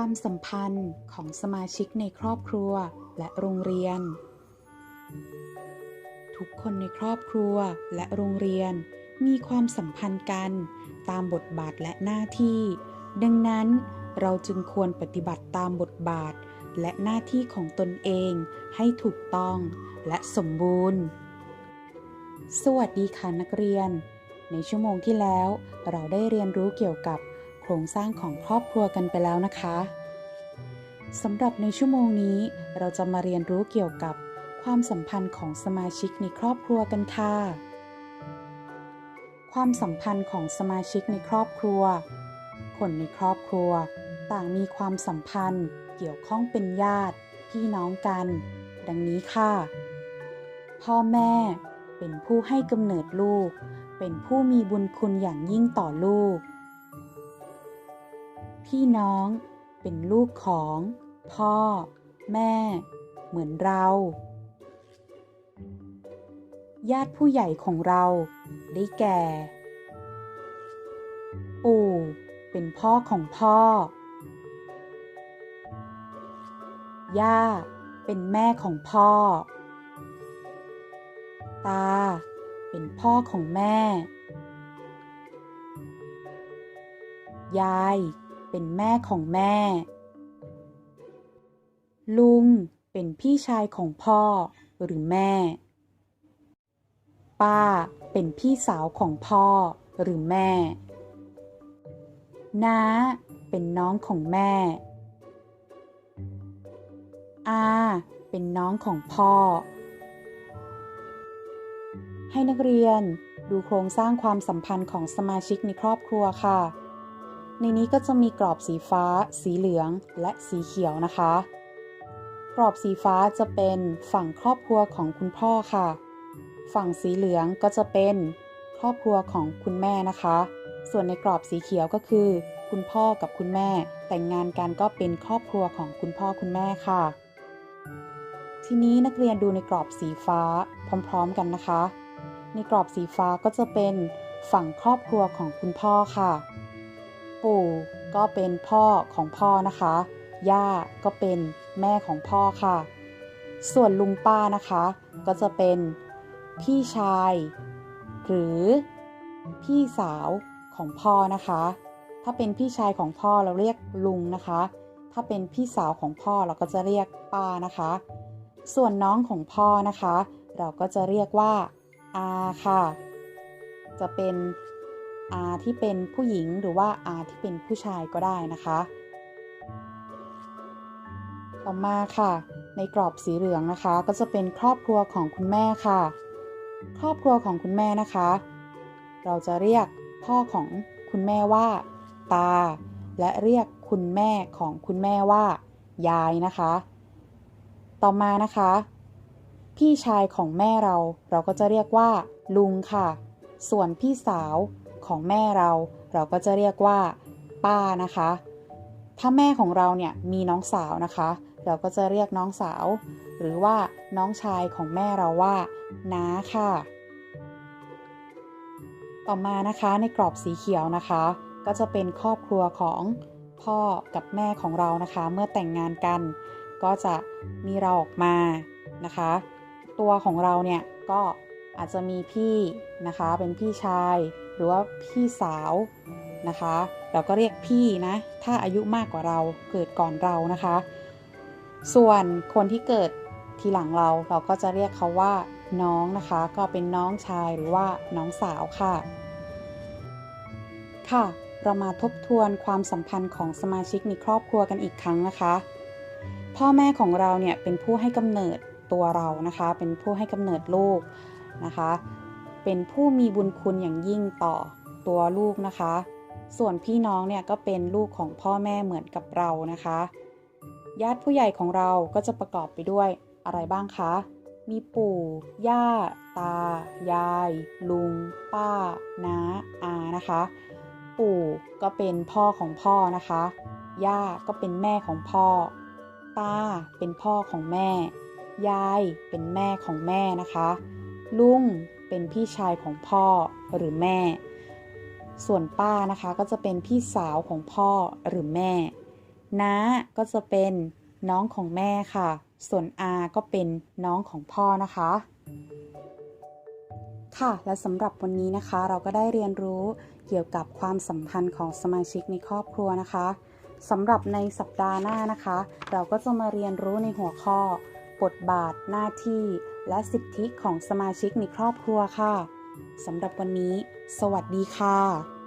ความสัมพันธ์ของสมาชิกในครอบครัวและโรงเรียน ทุกคนในครอบครัวและโรงเรียน มีความสัมพันธ์กันตามบทบาทและหน้าที่ ดังนั้นเราจึงควรปฏิบัติตามบทบาทและหน้าที่ของตนเองให้ถูกต้องและสมบูรณ์ สวัสดีค่ะนักเรียน ในชั่วโมงที่แล้วเราได้เรียนรู้เกี่ยวกับ ครงสร้างของครอบครัวกันไปแล้วนะคะสำหรับในชั่วโมงนี้เราจะมาเรียนรู้เกี่ยวกับความสัมพันธ์ของสมาชิกในครอบครัวกันค่ะ ความสัมพันธ์ของสมาชิกในครอบครัว คนในครอบครัว ต่างมีความสัมพันธ์ เกี่ยวข้องเป็นญาติ พี่น้องกัน ดังนี้ค่ะ พ่อแม่เป็นผู้ให้กำเนิดลูก เป็นผู้มีบุญคุณอย่างยิ่งต่อลูก พี่น้องเป็นลูกของ พ่อ แม่ เหมือนเรา ญาติผู้ใหญ่ของเราได้แก่ ปู่เป็นพ่อของพ่อ ย่าเป็นแม่ของพ่อ ตาเป็นพ่อของแม่ ยาย เป็นแม่ของแม่ ลุงเป็นพี่ชายของพ่อหรือแม่ ป้าเป็นพี่สาวของพ่อหรือแม่ น้าเป็นน้องของแม่ อาเป็นน้องของพ่อ ให้นักเรียนดูโครงสร้างความสัมพันธ์ของสมาชิกในครอบครัวค่ะ ในนี้ก็จะมีกรอบสีฟ้า สีเหลือง และสีเขียวนะคะ กรอบสีฟ้าจะเป็นฝั่งครอบครัวของคุณพ่อค่ะ ฝั่งสีเหลืองก็จะเป็นครอบครัวของคุณแม่นะคะ ส่วนในกรอบสีเขียวก็คือ คุณพ่อกับคุณแม่ แต่งงานกันก็เป็นครอบครัวของคุณพ่อคุณแม่ค่ะ ทีนี้นักเรียนดูในกรอบสีฟ้าพร้อมๆกันนะคะ ในกรอบสีฟ้าก็จะเป็นฝั่งครอบครัวของคุณพ่อค่ะ ปู่ก็เป็นพ่อของพ่อนะคะ ย่าก็เป็นแม่ของพ่อค่ะ ส่วนลุงป้านะคะ ก็จะเป็นพี่ชาย หรือพี่สาวของพ่อนะคะ ถ้าเป็นพี่ชายของพ่อเราเรียกลุงนะคะ ถ้าเป็นพี่สาวของพ่อเราก็จะเรียกป้านะคะ ส่วนน้องของพ่อนะคะ เราก็จะเรียกว่าอาค่ะ จะเป็น อาที่เป็นผู้หญิงหรือว่าอาที่เป็นผู้ชายก็ได้นะคะ ต่อมาค่ะ ในกรอบสีเหลืองนะคะ ก็จะเป็นครอบครัวของคุณแม่ค่ะ ครอบครัวของคุณแม่นะคะ เราจะเรียกพ่อของคุณแม่ว่า ตา และเรียกคุณแม่ของคุณแม่ว่า ยายนะคะ ต่อมานะคะ พี่ชายของแม่เราเราก็จะเรียกว่า ลุงค่ะ ส่วนพี่สาว ของแม่เรา เราก็จะเรียกว่า ป้านะคะ ถ้าแม่ของเราเนี่ยมีน้องสาวนะคะ เราก็จะเรียกน้องสาว หรือว่าน้องชายของแม่เราว่าน้าค่ะ ต่อมานะคะในกรอบสีเขียวนะคะ ก็จะเป็นครอบครัวของพ่อกับแม่ของเรานะคะ เมื่อแต่งงานกัน ก็จะมีเราออกมานะคะ ตัวของเราเนี่ยก็ อาจจะมีพี่นะคะเป็นพี่ชายหรือว่าพี่สาวนะคะ เราก็เรียกพี่นะ ถ้าอายุมากกว่าเราเกิดก่อนเรานะคะ ส่วนคนที่เกิดทีหลังเราเราก็จะเรียกเขาว่าน้องนะคะ ก็เป็นน้องชายหรือว่าน้องสาวค่ะ ค่ะ เรามาทบทวนความสัมพันธ์ของสมาชิกในครอบครัวกันอีกครั้งนะคะ พ่อแม่ของเราเนี่ยเป็นผู้ให้กำเนิดตัวเรานะคะ เป็นผู้ให้กำเนิดลูก นะคะ เป็นผู้มีบุญคุณอย่างยิ่งต่อตัวลูกนะคะ ส่วนพี่น้องเนี่ยก็เป็นลูกของพ่อแม่เหมือนกับเรานะคะ ญาติผู้ใหญ่ของเราก็จะประกอบไปด้วยอะไรบ้างคะ มีปู่ ย่า ตา ยาย ลุง ป้า น้า อานะคะ ปู่ก็เป็นพ่อของพ่อนะคะ ย่าก็เป็นแม่ของพ่อ ตาเป็นพ่อของแม่ ยายเป็นแม่ของแม่นะคะ ลุงเป็นพี่ชายของพ่อหรือแม่ ส่วนป้านะคะก็จะเป็นพี่สาวของพ่อหรือแม่ น้าก็จะเป็นน้องของแม่ค่ะ ส่วนอาก็เป็นน้องของพ่อนะคะ ค่ะ และสำหรับวันนี้นะคะ เราก็ได้เรียนรู้เกี่ยวกับความสัมพันธ์ของสมาชิกในครอบครัวนะคะสำหรับในสัปดาห์หน้านะคะ เราก็จะมาเรียนรู้ในหัวข้อ บทบาท หน้าที่ และสิทธิของสมาชิกในครอบครัวค่ะสำหรับวันนี้ สวัสดีค่ะ